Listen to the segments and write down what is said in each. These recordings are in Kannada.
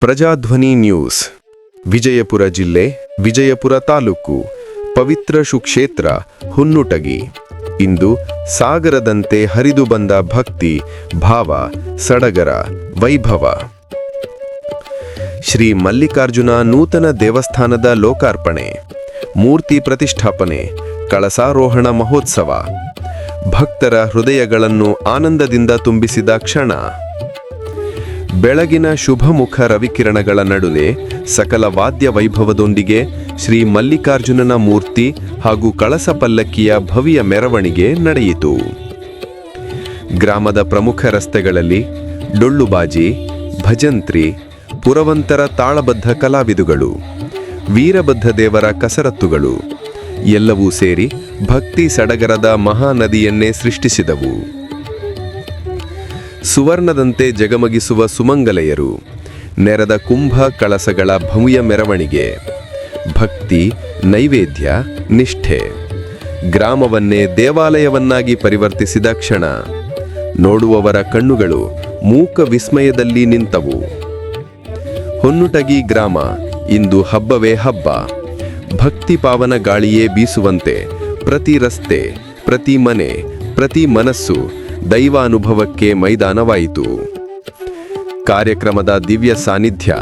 ಪ್ರಜಾಧ್ವನಿ ನ್ಯೂಸ್. ವಿಜಯಪುರ ಜಿಲ್ಲೆ, ವಿಜಯಪುರ ತಾಲೂಕು. ಪವಿತ್ರ ಶುಕ್ಷೇತ್ರ ಹುನ್ನುಟಗಿ ಇಂದು ಸಾಗರದಂತೆ ಹರಿದು ಬಂದ ಭಕ್ತಿ, ಭಾವ, ಸಡಗರ, ವೈಭವ. ಶ್ರೀ ಮಲ್ಲಿಕಾರ್ಜುನ ನೂತನ ದೇವಸ್ಥಾನದ ಲೋಕಾರ್ಪಣೆ. ಮೂರ್ತಿ ಪ್ರತಿಷ್ಠಾಪನೆ, ಕಳಸಾರೋಹಣ ಮಹೋತ್ಸವ. ಭಕ್ತರ ಹೃದಯಗಳನ್ನು ಆನಂದದಿಂದ ತುಂಬಿಸಿದ ಕ್ಷಣ. ಬೆಳಗಿನ ಶುಭಮುಖ ರವಿಕಿರಣಗಳ ನಡುವೆ ಸಕಲ ವಾದ್ಯ ವೈಭವದೊಂದಿಗೆ ಶ್ರೀ ಮಲ್ಲಿಕಾರ್ಜುನನ ಮೂರ್ತಿ ಹಾಗೂ ಕಳಸ ಪಲ್ಲಕ್ಕಿಯ ಭವ್ಯ ಮೆರವಣಿಗೆ ನಡೆಯಿತು. ಗ್ರಾಮದ ಪ್ರಮುಖ ರಸ್ತೆಗಳಲ್ಲಿ ಡೊಳ್ಳುಬಾಜಿ, ಭಜಂತ್ರಿ, ಪುರವಂತರ ತಾಳಬದ್ಧ ಕಲಾವಿದುಗಳು, ವೀರಬದ್ಧ ದೇವರ ಕಸರತ್ತುಗಳು, ಎಲ್ಲವೂ ಸೇರಿ ಭಕ್ತಿ ಸಡಗರದ ಮಹಾನದಿಯನ್ನೇ ಸೃಷ್ಟಿಸಿದವು. ಸುವರ್ಣದಂತೆ ಜಗಮಗಿಸುವ ಸುಮಂಗಲೆಯರು, ನೆರೆದ ಕುಂಭ ಕಳಸಗಳ ಭವ್ಯ ಮೆರವಣಿಗೆ, ಭಕ್ತಿ, ನೈವೇದ್ಯ, ನಿಷ್ಠೆ, ಗ್ರಾಮವನ್ನೇ ದೇವಾಲಯವನ್ನಾಗಿ ಪರಿವರ್ತಿಸಿದ ಕ್ಷಣ, ನೋಡುವವರ ಕಣ್ಣುಗಳು ಮೂಕ ವಿಸ್ಮಯದಲ್ಲಿ ನಿಂತವು. ಹೊನ್ನುಟಗಿ ಗ್ರಾಮ ಇಂದು ಹಬ್ಬವೇ ಹಬ್ಬ, ಭಕ್ತಿ ಪಾವನ ಗಾಳಿಯೇ ಬೀಸುವಂತೆ ಪ್ರತಿ ರಸ್ತೆ, ಪ್ರತಿ ಮನೆ, ಪ್ರತಿ ಮನಸ್ಸು ದೈವಾನುಭವಕ್ಕೆ ಮೈದಾನವಾಯಿತು. ಕಾರ್ಯಕ್ರಮದ ದಿವ್ಯ ಸಾನ್ನಿಧ್ಯ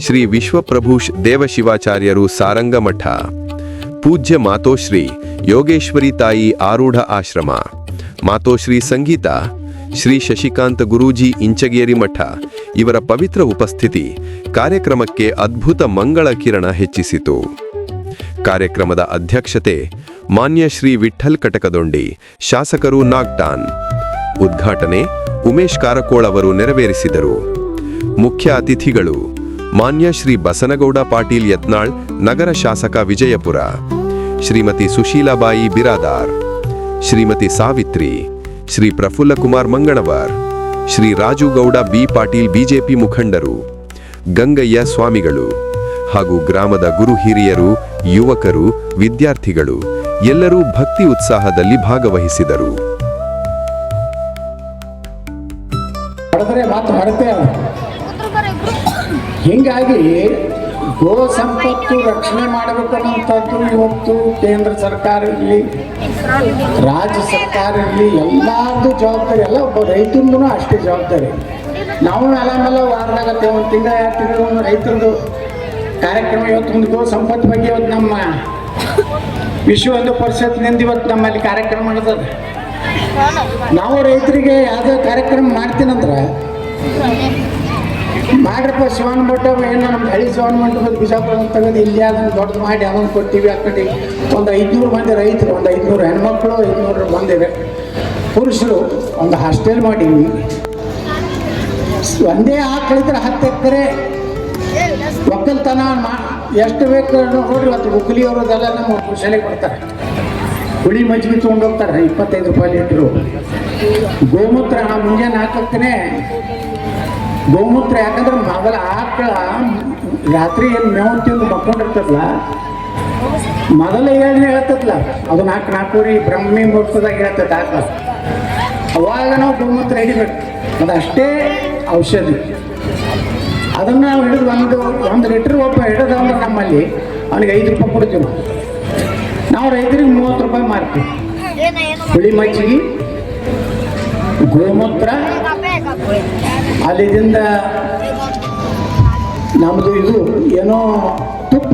ಶ್ರೀ ವಿಶ್ವಪ್ರಭುಶ್ ದೇವಶಿವಾಚಾರ್ಯರು ಸಾರಂಗಮಠ. ಪೂಜ್ಯ ಮಾತೋಶ್ರೀ ಯೋಗೇಶ್ವರಿ ತಾಯಿ ಆರೂಢ ಆಶ್ರಮ. ಮಾತೋಶ್ರೀ ಸಂಗೀತ ಶ್ರೀ ಶಶಿಕಾಂತ ಗುರೂಜಿ ಇಂಚಗೇರಿ ಮಠ. ಇವರ ಪವಿತ್ರ ಉಪಸ್ಥಿತಿ ಕಾರ್ಯಕ್ರಮಕ್ಕೆ ಅದ್ಭುತ ಮಂಗಳ ಕಿರಣ ಹೆಚ್ಚಿಸಿತು. ಕಾರ್ಯಕ್ರಮದ ಅಧ್ಯಕ್ಷತೆ ಮಾನ್ಯ ಶ್ರೀ ವಿಠಲ್ ಕಟಕದೊಂಡಿ, ಶಾಸಕರು ನಾಗ್ಟಾನ್. ಉದ್ಘಾಟನೆ ಉಮೇಶ್ ಕಾರಕೋಳ್ ಅವರು ನೆರವೇರಿಸಿದರು. ಮುಖ್ಯ ಅತಿಥಿಗಳು ಮಾನ್ಯ ಶ್ರೀ ಬಸನಗೌಡ ಪಾಟೀಲ್ ಯತ್ನಾಳ್, ನಗರ ಶಾಸಕ ವಿಜಯಪುರ. ಶ್ರೀಮತಿ ಸುಶೀಲಾಬಾಯಿ ಬಿರಾದಾರ್. ಶ್ರೀಮತಿ ಸಾವಿತ್ರಿ, ಶ್ರೀ ಪ್ರಫುಲ್ಲ ಕುಮಾರ್ ಮಂಗಳವಾರ್. ಶ್ರೀ ರಾಜುಗೌಡ ಬಿ ಪಾಟೀಲ್ ಬಿಜೆಪಿ ಮುಖಂಡರು. ಗಂಗಯ್ಯ ಸ್ವಾಮಿಗಳು. ಹಾಗೂ ಗ್ರಾಮದ ಗುರು ಹಿರಿಯರು, ಯುವಕರು, ವಿದ್ಯಾರ್ಥಿಗಳು ಎಲ್ಲರೂ ಭಕ್ತಿ ಉತ್ಸಾಹದಲ್ಲಿ ಭಾಗವಹಿಸಿದರು. ಹೊಡೆದ್ರೆ ಮಾತು ಹೊರತೆ ಹೀಗಾಗಿ ಗೋ ಸಂಪತ್ತು ರಕ್ಷಣೆ ಮಾಡಬೇಕನ್ನುವಂಥದ್ದು ಇವತ್ತು ಕೇಂದ್ರ ಸರ್ಕಾರ ಇರಲಿ, ರಾಜ್ಯ ಸರ್ಕಾರ ಇರಲಿ ಎಲ್ಲರದ್ದು ಜವಾಬ್ದಾರಿ, ಎಲ್ಲ ಒಬ್ಬ ರೈತಂದು ಅಷ್ಟೇ ಜವಾಬ್ದಾರಿ. ನಾವು ಮೇಲೆ ವಾರದಾಗ ಒಂದು ತಿಂಗಳ, ಎರಡು ತಿಂಗಳು ಒಂದು ರೈತರದು ಕಾರ್ಯಕ್ರಮ ಇವತ್ತು ಒಂದು ಗೋ ಸಂಪತ್ತು ಬಗ್ಗೆ ಇವತ್ತು ನಮ್ಮ ವಿಶ್ವ ಹಿಂದೂ ಪರಿಷತ್ನಿಂದ ಇವತ್ತು ನಮ್ಮಲ್ಲಿ ಕಾರ್ಯಕ್ರಮ ನಡೆದದ. ನಾವು ರೈತರಿಗೆ ಯಾವುದೇ ಕಾರ್ಯಕ್ರಮ ಮಾಡ್ತೀನಂದ್ರೆ ಮಾಡ್ರಪ್ಪ ಶಿವನ್ ಮಠ ಏನು ನಮ್ಮ ಹಳ್ಳಿ ಶಿವನ್ ಮಠದ ಬಿಜಾಪುರ ತಗೊಂಡು ಇಲ್ಲಿ ಅದನ್ನು ದೊಡ್ಡದು ಮಾಡಿ ಅದನ್ನು ಕೊಡ್ತೀವಿ ಆ ಕಡೆ. ಒಂದು ಐದುನೂರು ಮಂದಿ ರೈತರು, ಒಂದು ಐದುನೂರು ಹೆಣ್ಮಕ್ಳು, ಐದುನೂರು ಮಂದಿ ಪುರುಷರು. ಒಂದು ಹಾಸ್ಟೆಲ್ ಮಾಡೀವಿ. ಒಂದೇ ಆಕಳಿದ್ರೆ ಹತ್ತು ಎಕರೆ. ಒಕ್ಕಲ್ತನ ಎಷ್ಟು ಬೇಕು ನೋಡ್ರಿ ಇವತ್ತು ಹುಕ್ಕಲಿಯವರದೆಲ್ಲ ನಮ್ಮ ಶಾಲೆಗೆ ಕೊಡ್ತಾರೆ. ಹುಳಿ ಮಜ್ಜಿಗೆ ತೊಗೊಂಡೋಗ್ತಾರೆ ಇಪ್ಪತ್ತೈದು ರೂಪಾಯಿ ಲೀಟ್ರು. ಗೋಮೂತ್ರ ನಾವು ಮುಂಜಾನೆ ಹಾಕತ್ತೇನೆ ಗೋಮೂತ್ರ ಯಾಕಂದ್ರೆ ಮೊದಲ ಆಕಳ ರಾತ್ರಿ ಏನು ಮೇವು ತಿಂದು ಮಕ್ಕೊಂಡಿರ್ತದಲ್ಲ ಮೊದಲ ಏನು ಹೇಳ್ತದಲ್ಲ ಅದು ನಾಲ್ಕು ನಾಲ್ಕೂರಿ ಬ್ರಹ್ಮಿ ಮುಹೂರ್ತದಾಗ ಹೇಳ್ತದೆ ಆಕಳ. ಅವಾಗ ನಾವು ಗೋಮೂತ್ರ ಹಿಡಿಬೇಕು. ಅದು ಅಷ್ಟೇ ಔಷಧಿ. ಅದನ್ನು ನಾವು ಹಿಡಿದು ಒಂದು ಒಂದು ಲೀಟ್ರ್ ಒಬ್ಬ ಹಿಡಿದ ಅಂದ್ರೆ ನಮ್ಮಲ್ಲಿ, ಅವ್ನಿಗೆ ಐದು ರೂಪಾಯಿ ಕೊಡ್ತೀವಿ. ನಾವು. ರೈತರಿಗೆ ಮೂವತ್ತು ರೂಪಾಯಿ ಮಾರ್ತೀವಿ. ಹುಳಿ ಮಜ್ಜಿಗೆ, ಗೋಮೂತ್ರ ಅಲ್ಲಿದಿಂದ ನಮ್ಮದು ಇದು ಏನೋ ತುಪ್ಪ.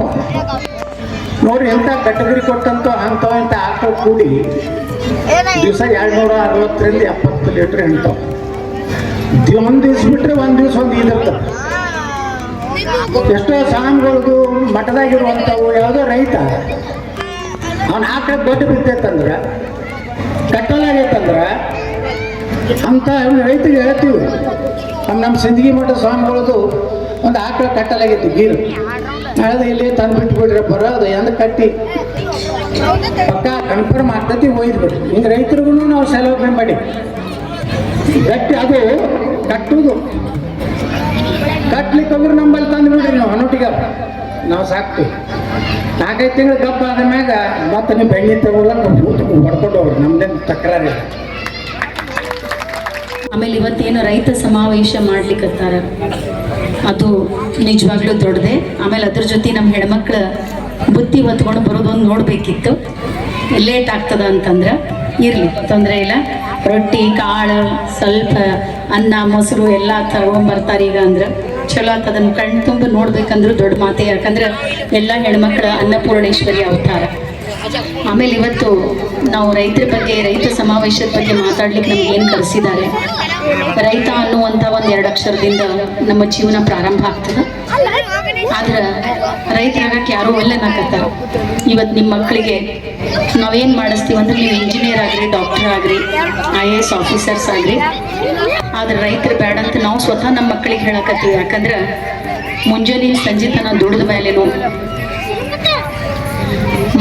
ನೋಡಿ ಎಂಥ ಕಟಗರಿ ಕೊಟ್ಟಂತ ಅಂಥವ ಇಂಥ ಆಕಳು ಕೂಡಿ ದಿವಸ ಎರಡು ನೂರ ಅರವತ್ತರಿಂದ ಎಪ್ಪತ್ತು ಲೀಟ್ರ್ ಹೆಣ್ತಾವ ಒಂದು ದಿವ್ಸ ಬಿಟ್ಟರೆ ಒಂದು ದಿವ್ಸ ಒಂದು ಇದಿರ್ತದೆ ಎಷ್ಟೋ ಸಾಂಗ್ಗಳದು ಮಠದಾಗಿರುವಂಥವು ಯಾವುದೋ ರೈತ ಅವನ ಆಕಳ ದೊಡ್ಡ ಬಿದ್ದೈತಂದ್ರೆ ಕಟ್ಟಲಾಗೈತಂದ್ರೆ ಅಂತ ಅವ್ನ ರೈತರಿಗೆ ಹೇಳ್ತೀವಿ. ನಮ್ಮ ನಮ್ಮ ಸಿಂದಗಿ ಮಠ ಸ್ವಾಮಿಗಳದು ಒಂದು ಆಕಳ ಕಟ್ಟಲಾಗೈತಿ ಗೀರು. ನಾಳೆ ಇಲ್ಲಿ ತಂದು ಬಿಟ್ಬಿಡ್ರಿ ಬರೋದು ಎಂದ ಕಟ್ಟಿ. ಪಕ್ಕ ಕನ್ಫರ್ಮ್ ಆಗ್ತೈತಿ ಬಿಡ್ರಿ ಹಿಂಗೆ ರೈತರಿಗೂ ನಾವು ಸೆಲೆಬ್ರೇಟ್ ಮಾಡಿ. ಗಟ್ಟಿ ಅದು ಕಟ್ಟುವುದು ಕಟ್ಲಿಕ್ಕೆ ಹೋಗ್ರಿ ನಂಬಲ್ಲಿ ತಂದು ಬಿಡ್ರಿ ನಾವು ಹನೋಟಿಗ ನಾವು ಸಾಕ್ತೀವಿ. ನಾಲ್ಕೈದು ತಿಂಗಳು ಗಪ್ಪ ಆದ ಮ್ಯಾಗ ಮತ್ತೆ ನೀವು ಬೆಣ್ಣೆ ತಗೊಳ್ಳಕ್ಕೆ ಹೊಡ್ಕೊಂಡು ಹೋಗ್ರಿ ನಮ್ದೇನು ತಕರಾರಿಲ್ಲ ಆಮೇಲೆ ಇವತ್ತೇನು ರೈತ ಸಮಾವೇಶ ಮಾಡ್ಲಿಕ್ಕತ್ತಾರ ಅದು ನಿಜವಾಗ್ಲೂ ದೊಡ್ಡದೆ. ಆಮೇಲೆ ಅದ್ರ ಜೊತೆ ನಮ್ಮ ಹೆಣ್ಮಕ್ಳ ಬುತ್ತಿ ಹೊತ್ಕೊಂಡು ಬರೋದೊಂದು ನೋಡಬೇಕಿತ್ತು. ಲೇಟ್ ಆಗ್ತದ ಅಂತಂದ್ರೆ ಇರಲಿ, ತೊಂದರೆ ಇಲ್ಲ. ರೊಟ್ಟಿ, ಕಾಳು, ಸ್ವಲ್ಪ ಅನ್ನ, ಮೊಸರು ಎಲ್ಲ ತಗೊಂಬರ್ತಾರೆ ಈಗ ಅಂದ್ರೆ. ಚಲೋ ಆತ ಅದನ್ನು ಕಣ್ ತುಂಬ ನೋಡ್ಬೇಕಂದ್ರೆ ದೊಡ್ಡ ಮಾತೆ, ಯಾಕಂದ್ರೆ ಎಲ್ಲ ಹೆಣ್ಮಕ್ಳ ಅನ್ನಪೂರ್ಣೇಶ್ವರಿ ಅವತಾರ. ಆಮೇಲೆ ಇವತ್ತು ನಾವು ರೈತರ ಬಗ್ಗೆ, ರೈತ ಸಮಾವೇಶದ ಬಗ್ಗೆ ಮಾತಾಡ್ಲಿಕ್ಕೆ ನಮ್ಗೆ ಏನು ಕರೆಸಿದ್ದಾರೆ ರೈತ ಅನ್ನುವಂಥ ಒಂದು ಎರಡು ಅಕ್ಷರದಿಂದ ನಮ್ಮ ಜೀವನ ಪ್ರಾರಂಭ ಆಗ್ತದೆ. ಆದ್ರೆ ರೈತರಾಗಕ್ಕೆ ಯಾರು ಒಲ್ಲೆನಾಕತ್ತಾರ ಇವತ್ತು ನಿಮ್ಮ ಮಕ್ಕಳಿಗೆ ನಾವೇನು ಮಾಡಿಸ್ತೀವಿ ಅಂದ್ರೆ ನೀವು ಇಂಜಿನಿಯರ್ ಆಗ್ರಿ ಡಾಕ್ಟರ್ ಆಗ್ರಿ ಐ ಎ ಎಸ್ ಆಫೀಸರ್ಸ್ ಆಗ್ರಿ. ಆದ್ರೆ ರೈತರು ಬೇಡ ಅಂತ ನಾವು ಸ್ವತಃ ನಮ್ಮ ಮಕ್ಕಳಿಗೆ ಹೇಳಕತ್ತೀವಿ. ಯಾಕಂದ್ರೆ ಮುಂಜಾನೆ ಸಂಜೆ ತನ ದುಡಿದ ಮೇಲೇನು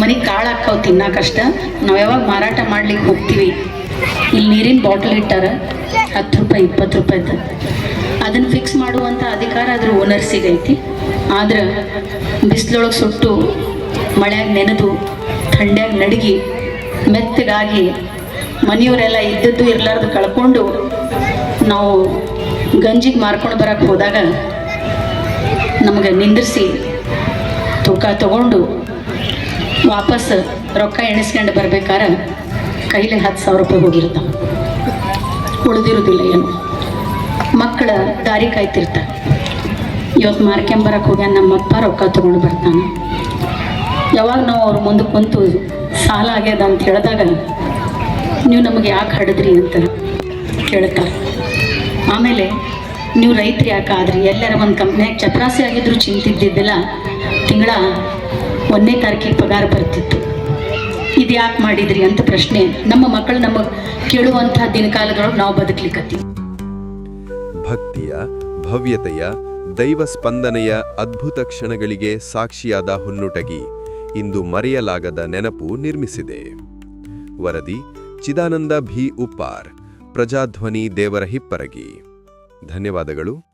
ಮನೆ ಕಾಳು ಹಾಕಾವ್ ತಿನ್ನಕಷ್ಟ ನಾವು ಯಾವಾಗ ಮಾರಾಟ ಮಾಡ್ಲಿಕ್ಕೆ ಹೋಗ್ತೀವಿ. ಇಲ್ಲಿ ನೀರಿನ ಬಾಟಲ್ ಇಟ್ಟಾರ ಹತ್ತು ರೂಪಾಯಿ, ಇಪ್ಪತ್ತು ರೂಪಾಯಿದು ಅದನ್ನು ಫಿಕ್ಸ್ ಮಾಡುವಂಥ ಅಧಿಕಾರ ಅದ್ರ ಓನರ್ಸಿಗೆ ಐತಿ ಆದ್ರೆ ಬಿಸಿಲೊಳಗೆ ಸುಟ್ಟು ಮಳೆಯಾಗ ನೆನೆದು ಥಂಡ್ಯಾಗ ನಡಗಿ ಮೆತ್ತಗಾಗಿ ಮನೆಯವರೆಲ್ಲ ಇದ್ದದ್ದು ಇರ್ಲಾರ್ದು ಕಳ್ಕೊಂಡು ನಾವು ಗಂಜಿಗೆ ಮಾರ್ಕೊಂಡು ಬರಕ್ಕೆ ಹೋದಾಗ ನಮಗೆ ನಿಂದ್ರಿಸಿ ತೂಕ ತಗೊಂಡು ವಾಪಸ್ ರೊಕ್ಕ ಎಣಿಸ್ಕೊಂಡು ಬರ್ಬೇಕಾರೆ ಕೈಲಿ ಹತ್ತು ಸಾವಿರ ರೂಪಾಯಿ ಹೋಗಿರ್ತಾವೆ ಉಳಿದಿರೋದಿಲ್ಲ ಏನು. ಮಕ್ಕಳ ದಾರಿ ಕಾಯ್ತಿರ್ತಾರೆ. ಇವತ್ತು ಮಾರ್ಕೆಂಬರಕ್ಕೆ ಹೋಗ್ಯಾನ ನಮ್ಮಪ್ಪ ರೊಕ್ಕ ತೊಗೊಂಡು ಬರ್ತಾನೆ. ಯಾವಾಗ ನಾವು ಅವ್ರ ಮುಂದೆ ಕುಂತು ಸಾಲ ಆಗ್ಯದ ಅಂತ ಹೇಳಿದಾಗ ನೀವು ನಮಗೆ ಯಾಕೆ ಹಡಿದ್ರಿ ಅಂತ ಕೇಳ್ತಾರೆ. ಆಮೇಲೆ ನೀವು ರೈತರು ಯಾಕೆ ಆದ್ರಿ? ಎಲ್ಲರ ಒಂದು ಕಂಪ್ನಿಯಾಗ ಚಪರಾಸಿ ಆಗಿದ್ರು ಚಿಂತಿದ್ದಿದ್ದಿಲ್ಲ. ತಿಂಗಳ ಒಂದನೇ ತಾರೀಕಿಗೆ ಪಗಾರ ಬರ್ತಿತ್ತು. ಇದು ಯಾಕೆ ಮಾಡಿದ್ರಿ ಅಂತ ಪ್ರಶ್ನೆ ನಮ್ಮ ಮಕ್ಕಳು ನಮಗೆ ಕೇಳುವಂಥ ದಿನಕಾಲದೊಳಗೆ ನಾವು ಬದುಕಲಿಕ್ಕತ್ತೀವಿ ಭಕ್ತಿಯ, ಭವ್ಯತೆಯ, ದೈವ ಸ್ಪಂದನೆಯ ಅದ್ಭುತ ಕ್ಷಣಗಳಿಗೆ ಸಾಕ್ಷಿಯಾದ ಹುನ್ನುಟಗಿ ಇಂದು ಮರೆಯಲಾಗದ ನೆನಪು ನಿರ್ಮಿಸಿದೆ. ವರದಿ, ಚಿದಾನಂದ ಭಿ ಉಪ್ಪಾರ್, ಪ್ರಜಾಧ್ವನಿ ದೇವರ ಹಿಪ್ಪರಗಿ ಧನ್ಯವಾದಗಳು.